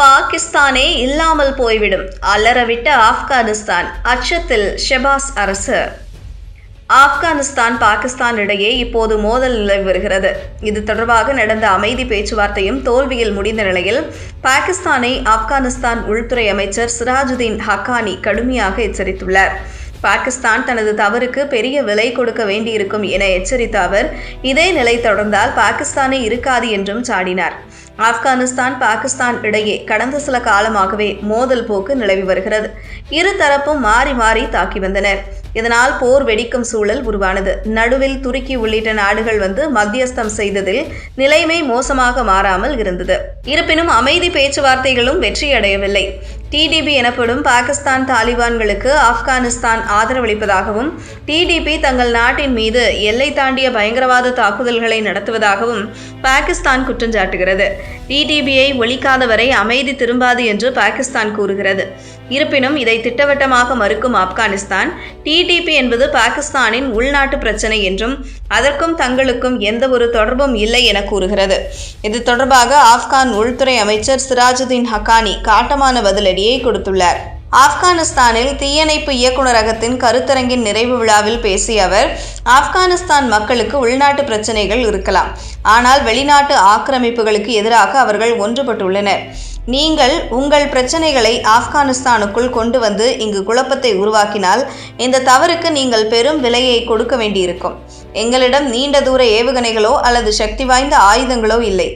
பாகிஸ்தானே இல்லாமல் போய்விடும். அலறவிட்ட ஆப்கானிஸ்தான் அச்சத்தில் ஷெபாஸ் அரசு. ஆப்கானிஸ்தான் பாகிஸ்தான் இடையே இப்போது மோதல் நிலவி வருகிறது. இது தொடர்பாக நடந்த அமைதி பேச்சுவார்த்தையும் தோல்வியில் முடிந்த நிலையில் பாகிஸ்தானை ஆப்கானிஸ்தான் உள்துறை அமைச்சர் சிராஜுதீன் ஹக்கானி கடுமையாக எச்சரித்துள்ளார். பாகிஸ்தான் தனது தவறுக்கு பெரிய விலை கொடுக்க வேண்டியிருக்கும் என எச்சரித்த அவர் இதே நிலை தொடர்ந்தால் பாகிஸ்தானே இருக்காது என்றும் சாடினார். ஆப்கானிஸ்தான் பாகிஸ்தான் இடையே கடந்த சில காலமாகவே மோதல் போக்கு நிலவி வருகிறது. இரு தரப்பும் மாறி மாறி தாக்கி வந்தனர் இதனால் போர் வெடிக்கும் சூழல் உருவானது. நடுவில் துருக்கி உள்ளிட்ட நாடுகள் வந்து மத்தியஸ்தம் செய்ததில் நிலைமை மோசமாக மாறாமல் இருந்தது. இருப்பினும் அமைதி பேச்சுவார்த்தைகளும் வெற்றியடையவில்லை. டிடிபி எனப்படும் பாகிஸ்தான் தாலிபான்களுக்கு ஆப்கானிஸ்தான் ஆதரவளிப்பதாகவும் டிடிபி தங்கள் நாட்டின் மீது எல்லை தாண்டிய பயங்கரவாத தாக்குதல்களை நடத்துவதாகவும் பாகிஸ்தான் குற்றஞ்சாட்டுகிறது. டிடிபியை ஒழிக்காத வரை அமைதி திரும்பாது என்று பாகிஸ்தான் கூறுகிறது. இருப்பினும் இதை திட்டவட்டமாக மறுக்கும் ஆப்கானிஸ்தான் டிடிபி என்பது பாகிஸ்தானின் உள்நாட்டு பிரச்சனை என்றும் அதற்கும் தங்களுக்கும் எந்த ஒரு தொடர்பும் இல்லை என கூறுகிறது. இது தொடர்பாக ஆப்கான் உள்துறை அமைச்சர் சிராஜுதீன் ஹக்கானி காட்டமான பதிலடியை கொடுத்துள்ளார். ஆப்கானிஸ்தானில் தீயணைப்பு இயக்குநரகத்தின் கருத்தரங்கின் நிறைவு விழாவில் பேசிய அவர் ஆப்கானிஸ்தான் மக்களுக்கு உள்நாட்டு பிரச்சனைகள் இருக்கலாம். ஆனால் வெளிநாட்டு ஆக்கிரமிப்புகளுக்கு எதிராக அவர்கள் ஒன்றுபட்டுள்ளனர். நீங்கள் உங்கள் பிரச்சனைகளை ஆப்கானிஸ்தானுக்குள் கொண்டு வந்து இங்கு குழப்பத்தை உருவாக்கினால் இந்த தவறுக்கு நீங்கள் பெரும் விலையை கொடுக்க வேண்டியிருக்கும். எங்களிடம் நீண்ட தூர ஏவுகணைகளோ அல்லது சக்தி வாய்ந்த ஆயுதங்களோ இல்லை.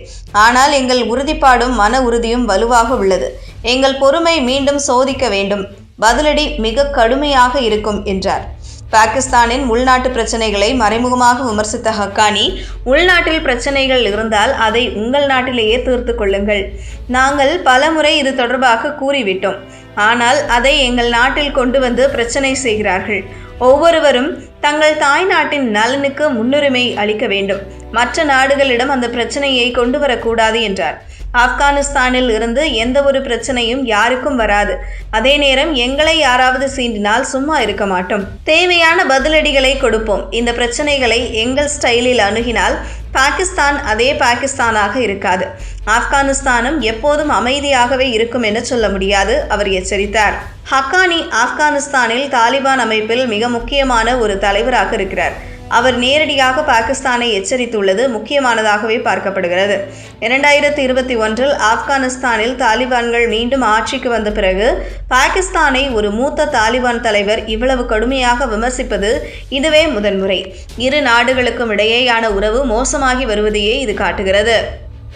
ஆனால் எங்கள் உறுதிப்பாடும் மன உறுதியும் வலுவாக உள்ளது. எங்கள் பொறுமை மீண்டும் சோதிக்க வேண்டும். பதிலடி மிக கடுமையாக இருக்கும் என்றார். பாகிஸ்தானின் உள்நாட்டு பிரச்சனைகளை மறைமுகமாக விமர்சித்த ஹக்கானி உள்நாட்டில் பிரச்சனைகள் இருந்தால் அதை உங்கள் நாட்டிலேயே தீர்த்து கொள்ளுங்கள். நாங்கள் பலமுறை இது தொடர்பாக கூறிவிட்டோம். ஆனால் அதை எங்கள் நாட்டில் கொண்டு வந்து பிரச்சனை செய்கிறார்கள். ஒவ்வொருவரும் தங்கள் தாய் நாட்டின் நலனுக்கு முன்னுரிமை அளிக்க வேண்டும். மற்ற நாடுகளிடம் அந்த பிரச்சனையை கொண்டு வரக்கூடாது என்றார். ஆப்கானிஸ்தானில் இருந்து எந்த ஒரு பிரச்சனையும் யாருக்கும் வராது. அதே நேரம் எங்களை யாராவது சீண்டினால் சும்மா இருக்க மாட்டோம். தேவையான பதிலடிகளை கொடுப்போம். இந்த பிரச்சனைகளை எங்கள் ஸ்டைலில் அணுகினால் பாகிஸ்தான் அதே பாகிஸ்தானாக இருக்காது. ஆப்கானிஸ்தானும் எப்போதும் அமைதியாகவே இருக்கும் என சொல்ல முடியாது அவர் எச்சரித்தார். ஹக்கானி ஆப்கானிஸ்தானில் தாலிபான் அமைப்பில் மிக முக்கியமான ஒரு தலைவராக இருக்கிறார். அவர் நேரடியாக பாகிஸ்தானை எச்சரித்துள்ளது. முக்கியமானதாகவே பார்க்கப்படுகிறது. இரண்டாயிரத்தி இருபத்தி ஒன்றில் ஆப்கானிஸ்தானில் தாலிபான்கள் மீண்டும் ஆட்சிக்கு வந்த பிறகு பாகிஸ்தானை ஒரு மூத்த தாலிபான் தலைவர் இவ்வளவு கடுமையாக விமர்சிப்பது இதுவே முதன்முறை. இரு நாடுகளுக்கும் இடையேயான உறவு மோசமாகி வருவதையே இது காட்டுகிறது.